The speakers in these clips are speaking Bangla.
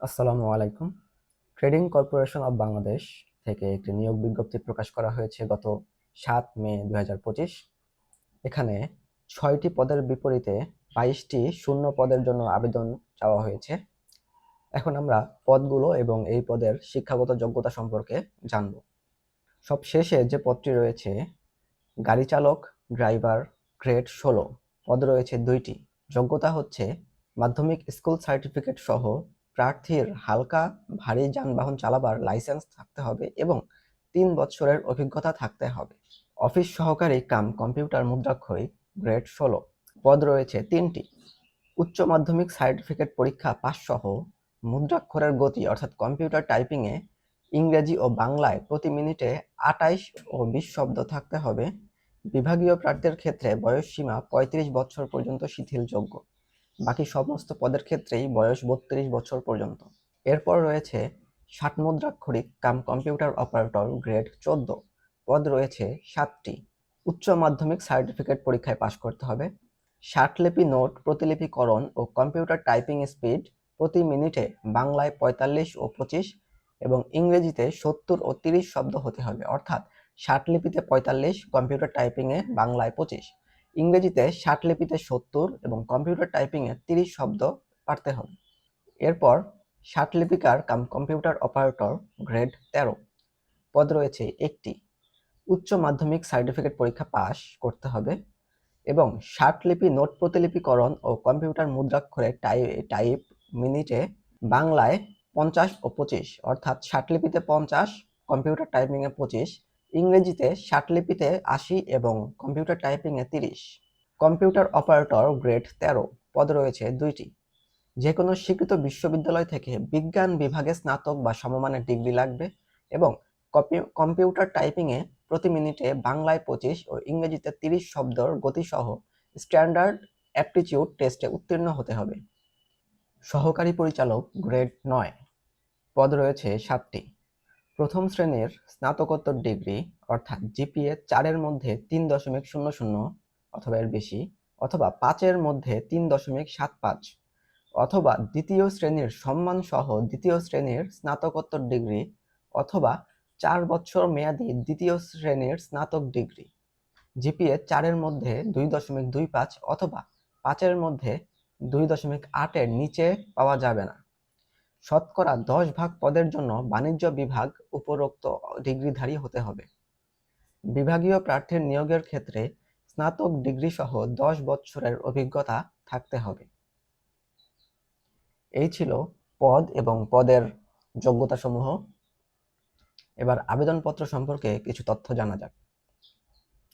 আসসালামু আলাইকুম। ট্রেডিং কর্পোরেশন অব বাংলাদেশ থেকে একটি নিয়োগ বিজ্ঞপ্তি প্রকাশ করা হয়েছে গত সাত মে দু হাজার পঁচিশ। এখানে ছয়টি পদের বিপরীতে বাইশটি শূন্য পদের জন্য আবেদন চাওয়া হয়েছে। এখন আমরা পদগুলো এবং এই পদের শিক্ষাগত যোগ্যতা সম্পর্কে জানব। সব শেষে যে পদটি রয়েছে, গাড়ি চালক, ড্রাইভার গ্রেড ষোলো। পদ রয়েছে দুইটি। যোগ্যতা হচ্ছে মাধ্যমিক স্কুল সার্টিফিকেট সহ প্রার্থীর হালকা, ভারী যানবাহন চালাবার লাইসেন্স থাকতে হবে এবং তিন বছরের অভিজ্ঞতা থাকতে হবে। অফিস সহকারী কাম কম্পিউটার মুদ্রাক্ষরিক গ্রেড ষোলো। পদ রয়েছে তিনটি। উচ্চ মাধ্যমিক সার্টিফিকেট পরীক্ষা পাস সহ মুদ্রাক্ষরের গতি, অর্থাৎ কম্পিউটার টাইপিংয়ে ইংরেজি ও বাংলায় প্রতি মিনিটে আটাইশ ও বিশ শব্দ থাকতে হবে। বিভাগীয় প্রার্থীর ক্ষেত্রে বয়স সীমা পঁয়ত্রিশ বছর পর্যন্ত শিথিলযোগ্য। বাকি সমস্ত পদের ক্ষেত্রেই বয়স বত্রিশ বছর পর্যন্ত। এরপর রয়েছে ষাট মুদ্রাক্ষরিক কাম কম্পিউটার অপারেটর গ্রেড চোদ্দ। পদ রয়েছে সাতটি। উচ্চ মাধ্যমিক সার্টিফিকেট পরীক্ষায় পাশ করতে হবে। ষাটলিপি নোট প্রতিলিপিকরণ ও কম্পিউটার টাইপিং স্পিড প্রতি মিনিটে বাংলায় পঁয়তাল্লিশ ও পঁচিশ এবং ইংরেজিতে সত্তর ও তিরিশ শব্দ হতে হবে। অর্থাৎ ষাটলিপিতে পঁয়তাল্লিশ, কম্পিউটার টাইপিংয়ে বাংলায় পঁচিশ। ইংরেজিতে ষাট লিপিতে সত্তর এবং কম্পিউটার টাইপিংয়ে তিরিশ শব্দ পারতে হবে। এরপর ষাট লিপিকার কাম কম্পিউটার অপারেটর গ্রেড তেরো। পদ রয়েছে একটি। উচ্চ মাধ্যমিক সার্টিফিকেট পরীক্ষা পাশ করতে হবে এবং ষাট লিপি নোট প্রতিলিপিকরণ ও কম্পিউটার মুদ্রাক্ষরে টাইপ মিনিটে বাংলায় পঞ্চাশ ও পঁচিশ, অর্থাৎ ষাট লিপিতে পঞ্চাশ কম্পিউটার টাইপিংয়ে পঁচিশ ইংরেজিতে লিপিতে আশি এবং কম্পিউটার টাইপিংয়ে তিরিশ। কম্পিউটার অপারেটর গ্রেড তেরো, পদ রয়েছে দুইটি। যে কোনো স্বীকৃত বিশ্ববিদ্যালয় থেকে বিজ্ঞান বিভাগে স্নাতক বা সমমানের ডিগ্রি লাগবে এবং কম্পিউটার টাইপিংয়ে প্রতি মিনিটে বাংলায় পঁচিশ ও ইংরেজিতে তিরিশ শব্দর গতিসহ স্ট্যান্ডার্ড অ্যাপটিটিউড টেস্টে উত্তীর্ণ হতে হবে। সহকারী পরিচালক গ্রেড নয়, পদ রয়েছে সাতটি। প্রথম শ্রেণির স্নাতকোত্তর ডিগ্রি, অর্থাৎ জিপিএ চারের মধ্যে তিন দশমিক শূন্য শূন্য অথবা এর বেশি, অথবা পাঁচের মধ্যে তিন দশমিক সাত পাঁচ, অথবা দ্বিতীয় শ্রেণির সম্মান সহ দ্বিতীয় শ্রেণির স্নাতকোত্তর ডিগ্রি, অথবা চার বছর মেয়াদি দ্বিতীয় শ্রেণির স্নাতক ডিগ্রি। জিপিএ চারের মধ্যে দুই দশমিক দুই পাঁচ অথবা পাঁচের মধ্যে দুই দশমিক আটের নিচে পাওয়া যাবে না। শতকরা দশ ভাগ পদের জন্য বাণিজ্য বিভাগ উপরোক্ত ডিগ্রিধারী হতে হবে। বিভাগীয় প্রার্থীর নিয়োগের ক্ষেত্রে স্নাতক ডিগ্রি সহ দশ বছরের অভিজ্ঞতা থাকতে হবে। এই ছিল পদ এবং পদের যোগ্যতা সমূহ এবার আবেদনপত্র সম্পর্কে কিছু তথ্য জানা যাক।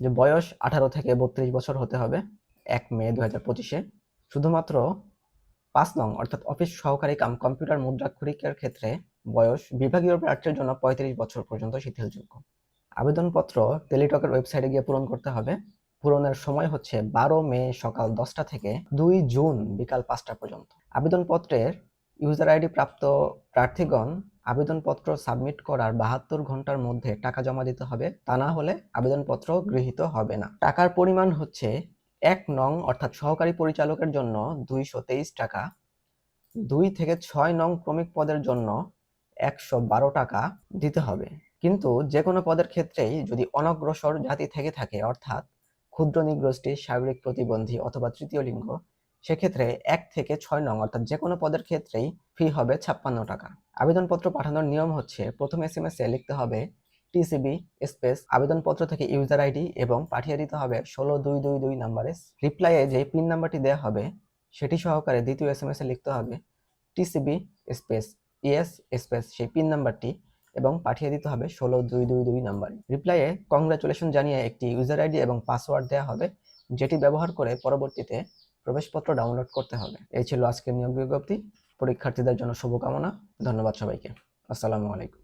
যে বয়স আঠারো থেকে বত্রিশ বছর হতে হবে, এক মে দু হাজার পঁচিশে। শুধুমাত্র পাঁচ নং অর্থাৎ অফিস সহকারী কাম কম্পিউটার মুদ্রাক্ষরিকের ক্ষেত্রে বয়স বিভাগীয় প্রার্থীর জন্য পঁয়ত্রিশ বছর পর্যন্ত শিথিলযোগ্য। আবেদনপত্র টেলিটকের ওয়েবসাইটে গিয়ে পূরণ করতে হবে। পূরণের সময় হচ্ছে বারো মে সকাল দশটা থেকে দুই জুন বিকাল পাঁচটা পর্যন্ত। আবেদনপত্রের ইউজার আইডি প্রাপ্ত প্রার্থীগণ আবেদনপত্র সাবমিট করার বাহাত্তর ঘণ্টার মধ্যে টাকা জমা দিতে হবে। তা না হলে আবেদনপত্র গৃহীত হবে না। টাকার পরিমাণ হচ্ছে এক নং অর্থাৎ সহকারী পরিচালকের জন্য দুইশো তেইশ টাকা, দুই থেকে ছয় নং ক্রমিক পদের জন্য একশো বারো টাকা দিতে হবে। কিন্তু যে কোনো পদের ক্ষেত্রেই যদি অনগ্রসর জাতি থেকে থাকে, অর্থাৎ ক্ষুদ্র নিগ্রষ্টি, শারীরিক প্রতিবন্ধী অথবা তৃতীয় লিঙ্গ, সেক্ষেত্রে এক থেকে ছয় নং অর্থাৎ যে কোনো পদের ক্ষেত্রেই ফি হবে ছাপ্পান্ন টাকা। আবেদনপত্র পাঠানোর নিয়ম হচ্ছে প্রথম এস এম এস এ লিখতে হবে টিসিবি স্পেস আবেদনপত্র থেকে ইউজার আইডি এবং পাঠিয়ে দিতে হবে ষোলো দুই দুই দুই নাম্বারে। রিপ্লাইয়ে যে পিন নাম্বারটি দেওয়া হবে, সেটি সহকারে দ্বিতীয় এস এম এস লিখতে হবে টিসিবি স্পেস ইএস স্পেস সেই পিন নাম্বারটি এবং পাঠিয়ে দিতে হবে ষোলো দুই দুই দুই নাম্বারে। রিপ্লাইয়ে কংগ্রাচুলেশন জানিয়ে একটি ইউজার আইডি এবং পাসওয়ার্ড দেওয়া হবে, যেটি ব্যবহার করে পরবর্তীতে প্রবেশপত্র ডাউনলোড করতে হবে। এই ছিল আজকের নিয়োগ বিজ্ঞপ্তি। পরীক্ষার্থীদের জন্য শুভকামনা। ধন্যবাদ সবাইকে। আসসালামু আলাইকুম।